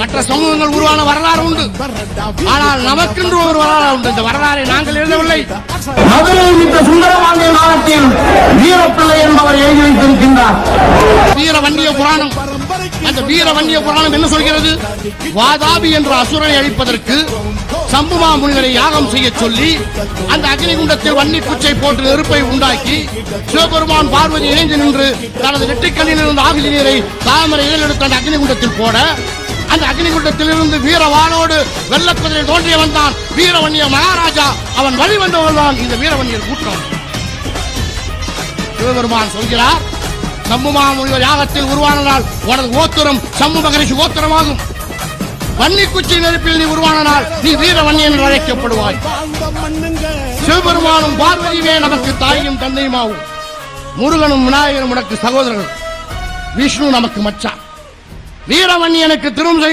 மற்ற சமூகங்கள் உருவான வரலாறு உண்டு. ஆனால் நமக்கென்று ஒரு வரலாறு உண்டு. இந்த வரலாறை நாங்கள் எழுதவில்லை. மதுரையில் சுந்தரபாண்டிய காலத்தில் வீரப்பிள்ளை என்பவர் எழுதி வைத்திருக்கின்றார். வீரவன்னிய புராணம். அந்த வீரவன்னிய புராணம் என்ன சொல்கிறது? வாதாபி என்ற அசுரனை அழிப்பதற்கு சம்புமா முனிவரை யாகம் செய்ய சொல்லி அந்த அக்னிகுண்டத்தில் வன்னி குச்சை போட்டு நெருப்பை உண்டாக்கி சிவபெருமான் பார்வதி இணைந்து நின்று தனது நெற்றிக்கண்ணில் இருந்த ஆகுதி நீரை தாமரை எடுத்து அந்த அக்னிகுண்டத்தில் போட அந்த அக்னிகுண்டத்திலிருந்து வீரவானோடு வெள்ளக்குதிரை தோன்றிய வந்தான். வீரவன்னிய மகாராஜா அவன் வழி வந்தவன் தான் இந்த வீரவன்னியர் கூட்டம். சிவபெருமான் சொல்கிறார் சம்புமா முனிவர் யாகத்தில் உருவானனால் உனது ஓத்திரம் சம்பு மகரிஷி ஓத்திரமாகும் வன்னிக்குச்சி நெருப்பில் நீ உருவானனால் நீ வீரவன்னி என்று அழைக்கப்படுவாய். சிவபெருமானும் பார்வதியுமே நமக்கு தாயும் தந்தையுமாவும். முருகனும் விநாயகரும் உனக்கு சகோதரர்கள். விஷ்ணு நமக்கு மச்சான். வீரவன்னி எனக்கு திரும்ப